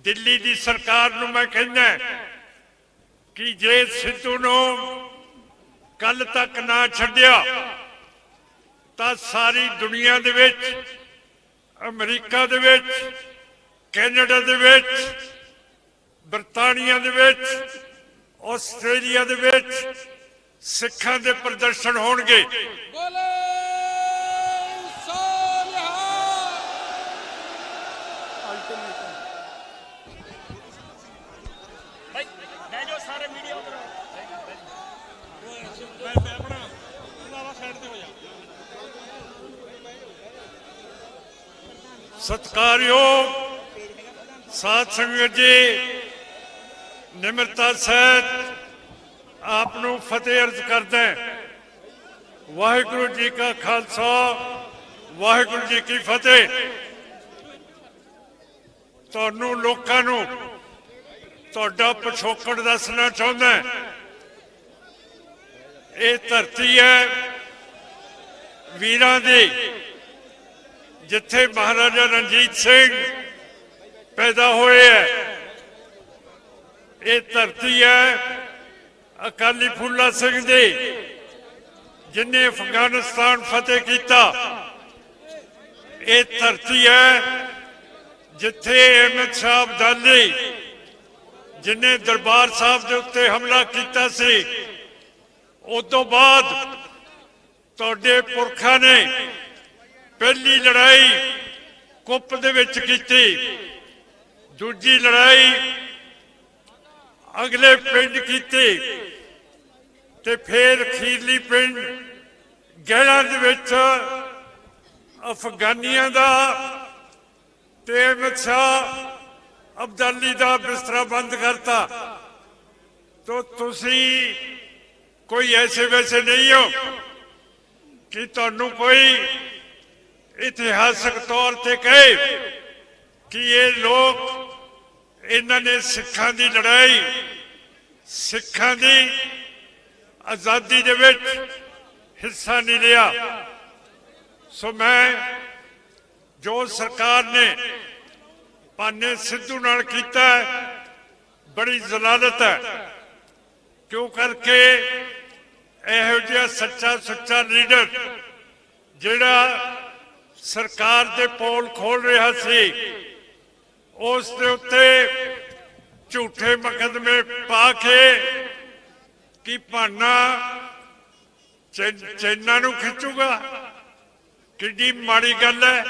ਦਿੱਲੀ ਦੀ ਸਰਕਾਰ ਨੂੰ ਮੈਂ ਕਹਿੰਦਾ ਕਿ ਜੇ ਸਿੱਧੂ ਨੂੰ ਕੱਲ ਤੱਕ ਨਾ ਛੱਡਿਆ, ਤਾਂ ਸਾਰੀ ਦੁਨੀਆ ਦੇ ਵਿੱਚ, ਅਮਰੀਕਾ ਦੇ ਵਿੱਚ, ਕੈਨੇਡਾ ਦੇ ਵਿੱਚ, ਬਰਤਾਨੀਆ ਦੇ ਵਿੱਚ, ਆਸਟ੍ਰੇਲੀਆ ਦੇ ਵਿੱਚ ਸਿੱਖਾਂ ਦੇ ਪ੍ਰਦਰਸ਼ਨ ਹੋਣਗੇ। ਬੋਲੇ। ਸਤਿਕਾਰਯੋਗ ਸਾਧ ਸੰਗਤ ਜੀ, ਨਿਮਰਤਾ ਸਹਿਤ ਆਪ ਨੂੰ ਫਤਿਹ ਅਰਜ਼ ਕਰਦਾ ਵਾਹਿਗੁਰੂ ਜੀ ਕਾ ਖਾਲਸਾ, ਵਾਹਿਗੁਰੂ ਜੀ ਕੀ ਫਤਿਹ। ਤੁਹਾਨੂੰ ਲੋਕਾਂ ਨੂੰ ਤੁਹਾਡਾ ਪਿਛੋਕੜ ਦੱਸਣਾ ਚਾਹੁੰਦਾ ਇਹ ਧਰਤੀ ਹੈ ਵੀਰਾਂ ਦੀ। ਜਿੱਥੇ ਮਹਾਰਾਜਾ ਰਣਜੀਤ ਸਿੰਘ ਪੈਦਾ ਹੋਏ ਹੈ, ਇਹ ਧਰਤੀ ਹੈ ਅਕਾਲੀ ਫੂਲਾ ਸਿੰਘ ਦੀ, ਜਿਨੇ ਅਫਗਾਨਿਸਤਾਨ ਫਤਿਹ ਕੀਤਾ। ਇਹ ਧਰਤੀ ਹੈ ਜਿੱਥੇ ਅਹਿਮਦ ਸ਼ਾਹ ਅਬਦਾਲੀ, ਜਿਨੇ ਦਰਬਾਰ ਸਾਹਿਬ ਦੇ ਉੱਤੇ ਹਮਲਾ ਕੀਤਾ ਸੀ। ਉਸ ਤੋਂ ਬਾਅਦ ਤੁਹਾਡੇ ਪੁਰਖਾਂ ਨੇ ਪਹਿਲੀ ਲੜਾਈ ਕੁੱਪ ਦੇ ਵਿੱਚ ਕੀਤੀ। ਦੂਜੀ ਲੜਾਈ ਅਗਲੇ ਪਿੰਡ ਕੀਤੀ ਤੇ ਫਿਰ ਅਖੀਰਲੀ ਪਿੰਡ ਗਹਿਲਾਂ ਦੇ ਵਿੱਚ ਅਫਗਾਨੀਆਂ ਦਾ ਤੇ ਅਹਿਮਦ ਸ਼ਾਹ ਅਬਦਾਲੀ ਦਾ ਬਿਸਤਰਾ ਬੰਦ ਕਰਤਾ। ਤੋ ਤੁਸੀਂ ਕੋਈ ਐਸੇ ਵੈਸੇ ਨਹੀਂ ਹੋ ਕਿ ਤੁਹਾਨੂੰ ਕੋਈ ਇਤਿਹਾਸਕ ਤੌਰ ਤੇ ਕਹੇ ਕਿ ਇਹ ਲੋਕ ਇਹਨਾਂ ਨੇ ਸਿੱਖਾਂ ਦੀ ਲੜਾਈ, ਸਿੱਖਾਂ ਦੀ ਆਜ਼ਾਦੀ ਦੇ ਵਿੱਚ ਹਿੱਸਾ ਨਹੀਂ ਲਿਆ। ਸੋ ਮੈਂ ਜੋ ਸਰਕਾਰ ਨੇ ਪਾਨੇ ਸਿੱਧੂ ਨਾਲ ਕੀਤਾ ਬੜੀ ਜ਼ਲਾਲਤ ਹੈ। ਕਿਉਂ ਕਰਕੇ ਇਹੋ ਜਿਹਾ ਸੱਚਾ ਸੁੱਚਾ ਲੀਡਰ ਜਿਹੜਾ ਸਰਕਾਰ ਦੇ ਪੋਲ ਖੋਲ ਰਿਹਾ ਸੀ, ਉਸ ਦੇ ਉੱਤੇ ਝੂਠੇ ਮੁਕੱਦਮੇ ਪਾ ਕੇ ਕਿ ਭਾਨਾ ਚੈਨਾ ਨੂੰ ਖਿੱਚੂਗਾ? ਕਿੱਡੀ ਮਾੜੀ ਗੱਲ ਹੈ।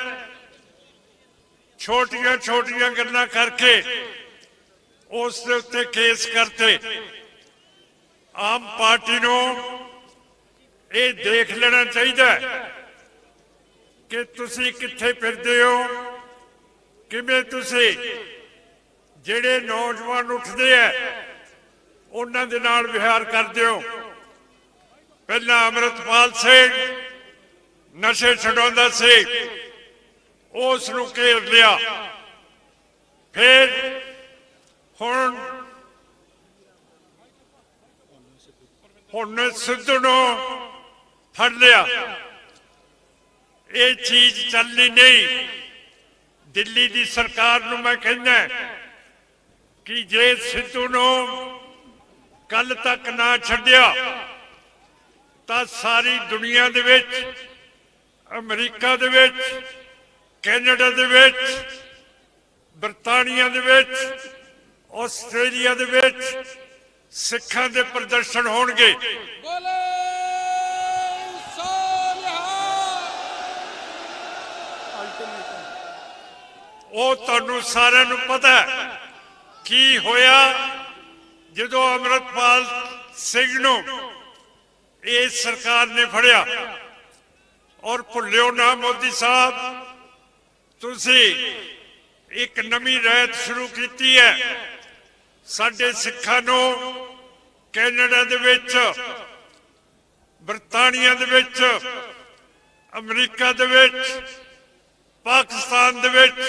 ਛੋਟੀਆਂ ਛੋਟੀਆਂ ਗੱਲਾਂ ਕਰਕੇ ਉਸ ਦੇ ਉੱਤੇ ਕੇਸ ਕਰਤੇ। ਆਮ ਪਾਰਟੀ ਨੂੰ ਇਹ ਦੇਖ ਲੈਣਾ ਚਾਹੀਦਾ ਹੈ ਕਿ ਤੁਸੀਂ ਕਿੱਥੇ ਫਿਰਦੇ ਹੋ? ਕਿਵੇਂ ਤੁਸੀਂ? ਜਿਹੜੇ ਨੌਜਵਾਨ ਉੱਠਦੇ ਆ, ਉਹਨਾਂ ਦੇ ਨਾਲ ਵਿਹਾਰ ਕਰਦੇ ਹੋ। ਪਹਿਲਾਂ ਅਮਰਤਪਾਲ ਸਿੰਘ ਨਸ਼ੇ ਛਡਾਉਂਦਾ ਸੀ। ਉਸ ਨੂੰ ਘੇਰ ਲਿਆ। ਫਿਰ ਹੁਣ ਹੁਣ ਸਿੱਧੂ ਨੂੰ ਫੜ ਲਿਆ। ਇਹ ਚੀਜ਼ ਚੱਲਣੀ ਨਹੀਂ। ਦਿੱਲੀ ਦੀ ਸਰਕਾਰ ਨੂੰ ਮੈਂ ਕਹਿੰਦਾ ਕਿ ਜੇ ਸਿੱਧੂ ਨੂੰ ਕੱਲ ਤੱਕ ਨਾ ਛੱਡਿਆ, ਤਾਂ ਸਾਰੀ ਦੁਨੀਆ ਦੇ ਵਿੱਚ, ਅਮਰੀਕਾ ਦੇ ਵਿੱਚ, ਕੈਨੇਡਾ ਦੇ ਵਿੱਚ, ਬਰਤਾਨੀਆ ਦੇ ਵਿੱਚ, ਆਸਟ੍ਰੇਲੀਆ ਦੇ ਵਿੱਚ ਸਿੱਖਾਂ ਦੇ ਪ੍ਰਦਰਸ਼ਨ ਹੋਣਗੇ। ਬੋਲੇ। ਉਹ ਤੁਹਾਨੂੰ ਸਾਰਿਆਂ ਨੂੰ ਪਤਾ ਕੀ ਹੋਇਆ ਜਦੋਂ ਅਮਰਤਪਾਲ ਸਿੰਘ ਨੂੰ ਇਹ ਸਰਕਾਰ ਨੇ ਫੜਿਆ ਔਰ ਭੁੱਲਿਓ ਨਾ ਮੋਦੀ ਸਾਹਿਬ, ਤੁਸੀਂ ਇੱਕ ਨਵੀਂ ਰਹਿਤ ਸ਼ੁਰੂ ਕੀਤੀ ਹੈ। ਸਾਡੇ ਸਿੱਖਾਂ ਨੂੰ ਕੈਨੇਡਾ ਦੇ ਵਿੱਚ, ਬਰਤਾਨੀਆ ਦੇ ਵਿੱਚ, ਅਮਰੀਕਾ ਦੇ ਵਿੱਚ, ਪਾਕਿਸਤਾਨ ਦੇ ਵਿੱਚ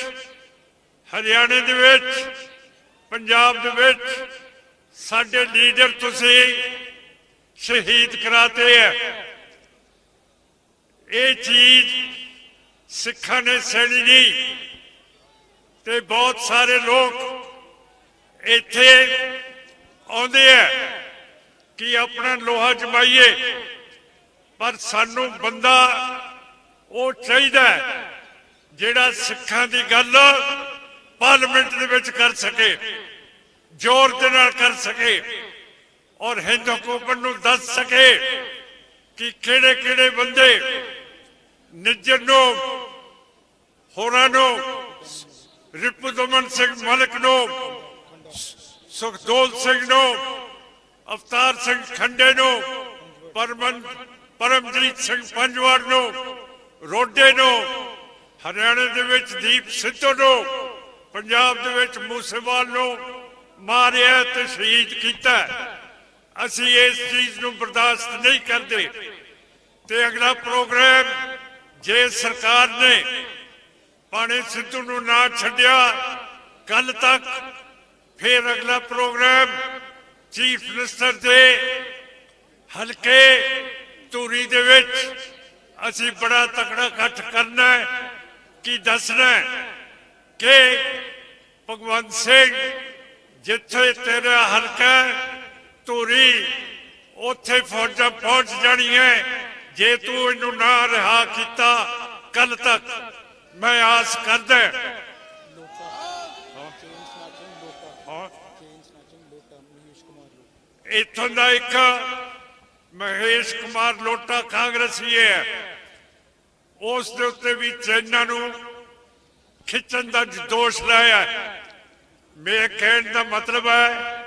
ਹਰਿਆਣੇ ਦੇ ਵਿੱਚ, ਪੰਜਾਬ ਦੇ ਵਿੱਚ ਸਾਡੇ ਲੀਡਰ ਤੁਸੀਂ ਸ਼ਹੀਦ ਕਰਾਤੇ ਹੈ ਇਹ ਚੀਜ਼ ਸਿੱਖਾਂ ਨੇ ਸਹਿਣੀ ਨਹੀਂ ਤੇ ਬਹੁਤ ਸਾਰੇ ਲੋਕ ਇੱਥੇ ਆਉਂਦੇ ਆ ਕਿ ਆਪਣਾ ਲੋਹਾ ਜਮਾਈਏ, ਪਰ ਸਾਨੂੰ ਬੰਦਾ ਉਹ ਚਾਹੀਦਾ ਜਿਹੜਾ ਸਿੱਖਾਂ ਦੀ ਗੱਲ ਪਾਰਲੀਮੈਂਟ ਦੇ ਵਿੱਚ ਕਰ ਸਕੇ, ਜ਼ੋਰ ਦੇ ਨਾਲ ਕਰ ਸਕੇ ਔਰ ਹਿੰਦ ਹਕੂਮਤ ਨੂੰ ਦੱਸ ਸਕੇ ਕਿ ਕਿਹੜੇ ਕਿਹੜੇ ਬੰਦੇ ਨਿੱਜਰ ਨੂੰ, ਹੋਰਾਂ ਨੂੰ, ਰਿਪੁਦਮਨ ਸਿੰਘ ਮਲਕ ਨੂੰ, ਸੁਖਦੋਲ ਸਿੰਘ ਨੂੰ, ਅਵਤਾਰ ਸਿੰਘ ਖੰਡੇ ਨੂੰ, ਪਰਮਨ ਪਰਮਜੀਤ ਸਿੰਘ ਪੰਜਵਾਰ ਨੂੰ, ਰੋਡੇ ਨੂੰ, ਹਰਿਆਣੇ ਦੇ ਵਿੱਚ ਦੀਪ ਸਿੱਧੂ ਨੂੰ ਪੰਜਾਬ ਦੇ ਵਿੱਚ ਮੂਸੇਵਾਲ ਨੂੰ ਮਾਰਿਆ ਤੇ ਸ਼ਹੀਦ ਕੀਤਾ। ਅਸੀਂ ਇਸ ਚੀਜ਼ ਨੂੰ ਬਰਦਾਸ਼ਤ ਨਹੀਂ ਕਰਦੇ। ਤੇ ਅਗਲਾ ਪ੍ਰੋਗਰਾਮ ਜੇ ਸਰਕਾਰ ਨੇ ਪਾਣੀ ਸਿੱਧੂ ਨੂੰ ਨਾ ਛੱਡਿਆ, ਕੱਲ ਤੱਕ ਫਿਰ ਅਗਲਾ ਪ੍ਰੋਗਰਾਮ ਚੀਫ ਮਿਨਿਸਟਰ ਦੇ ਹਲਕੇ ਧੂਰੀ ਦੇ ਵਿੱਚ ਅਸੀਂ ਬੜਾ ਤਕੜਾ ਇਕੱਠ ਕਰਨਾ ਹੈ ਕਿ ਦੱਸਣਾ ਕਿ ਭਗਵੰਤ ਸਿੰਘ, ਜਿੱਥੇ ਤੇਰਾ ਹਲਕਾ ਧੂਰੀ, ਉੱਥੇ ਫੌਜਾਂ ਪਹੁੰਚ ਜਾਣੀਆਂ ਜੇ ਤੂੰ ਇਹਨੂੰ ਨਾ ਰਿਹਾ ਕੀਤਾ ਕੱਲ ਤੱਕ ਮੈਂ ਆਸ ਕਰਦਾ ਇਥੋਂ ਦਾ ਇੱਕ ਮਹੇਸ਼ ਕੁਮਾਰ ਲੋਟਾ ਕਾਂਗਰਸੀ ਹੈ ਉਸ ਦੇ ਉੱਤੇ ਵੀ ਚੈਨਾ ਨੂੰ ਖਿੱਚਣ ਦਾ ਦੋਸ਼ ਲਾਇਆ ਹੈ। ਮੇਰੇ ਕਹਿਣ ਦਾ ਮਤਲਬ ਹੈ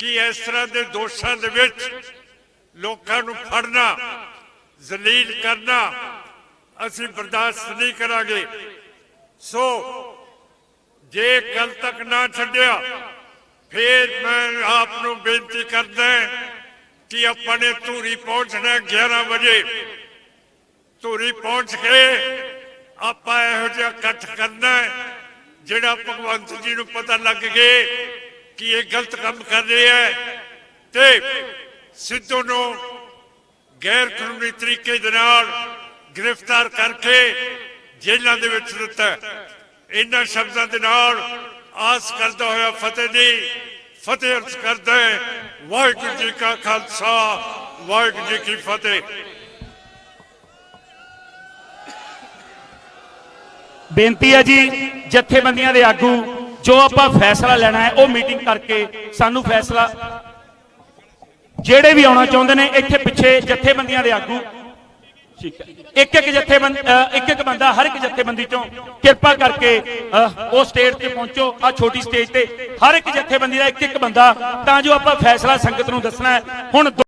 ਕਿ ਇਸ ਤਰ੍ਹਾਂ ਦੇ ਦੋਸ਼ਾਂ ਦੇ ਵਿੱਚ ਲੋਕਾਂ ਨੂੰ ਫੜਨਾ ਜ਼ਲੀਲ ਕਰਨਾ ਅਸੀਂ ਬਰਦਾਸ਼ਤ ਨਹੀਂ ਕਰਾਂਗੇ ਸੋ ਜੇ ਕੱਲ ਤੱਕ ਨਾ ਛੱਡਿਆ ਫਿਰ ਮੈਂ ਆਪ ਨੂੰ ਬੇਨਤੀ ਕਰਦਾ ਕਿ ਆਪਾਂ ਨੇ ਧੂਰੀ ਪਹੁੰਚਣਾ 11 ਵਜੇ ਧੂਰੀ ਪਹੁੰਚ ਕੇ ਆਪਾਂ ਇਹੋ ਜਿਹਾ ਇਕੱਠ ਕਰਨਾ ਹੈ, ਜਿਹੜਾ ਭਗਵੰਤ ਜੀ ਨੂੰ ਪਤਾ ਲੱਗ ਗਏ ਕਿ ਇਹ ਗਲਤ ਕੰਮ ਕਰ ਰਿਹਾ ਹੈ ਤੇ ਸਿੱਧੂ ਨੂੰ ਗੈਰ ਕਾਨੂੰਨੀ ਤਰੀਕੇ ਦੇ ਨਾਲ ਗ੍ਰਿਫਤਾਰ ਕਰਕੇ ਜੇਲ੍ਹਾਂ ਦੇ ਵਿੱਚ ਦਿੱਤਾ ਇਹਨਾਂ ਸ਼ਬਦਾਂ ਦੇ ਨਾਲ ਆਸ ਕਰਦਾ ਹੋਇਆ ਫਤਿਹ ਦੀ ਫਤਿਹ ਅਰਜ਼ ਕਰਦਾ ਹੈ। ਵਾਹਿਗੁਰੂ ਜੀ ਕਾ ਖਾਲਸਾ, ਵਾਹਿਗੁਰੂ ਜੀ ਕੀ ਫਤਿਹ। ਬੇਨਤੀ ਹੈ ਜੀ, ਜਥੇਬੰਦੀਆਂ ਦੇ ਆਗੂ, ਜੋ ਆਪਾਂ ਫੈਸਲਾ ਲੈਣਾ ਹੈ, ਉਹ ਮੀਟਿੰਗ ਕਰਕੇ ਸਾਨੂੰ ਫੈਸਲਾ ਜਿਹੜੇ ਵੀ ਆਉਣਾ ਚਾਹੁੰਦੇ ਨੇ, ਇੱਥੇ ਪਿੱਛੇ ਜਥੇਬੰਦੀਆਂ ਦੇ ਆਗੂ। ਠੀਕ ਹੈ। ਇੱਕ ਇੱਕ ਜਥੇਬੰਦ ਇੱਕ ਇੱਕ ਬੰਦਾ, ਹਰ ਇੱਕ ਜਥੇਬੰਦੀ ਚੋਂ ਕਿਰਪਾ ਕਰਕੇ ਉਹ ਸਟੇਜ ਤੇ ਪਹੁੰਚੋ, ਆ ਛੋਟੀ ਸਟੇਜ ਤੇ। ਹਰ ਇੱਕ ਜਥੇਬੰਦੀ ਦਾ ਇੱਕ ਇੱਕ ਬੰਦਾ, ਤਾਂ ਜੋ ਆਪਾਂ ਫੈਸਲਾ ਸੰਗਤ ਨੂੰ ਦੱਸਣਾ ਹੈ। ਹੁਣ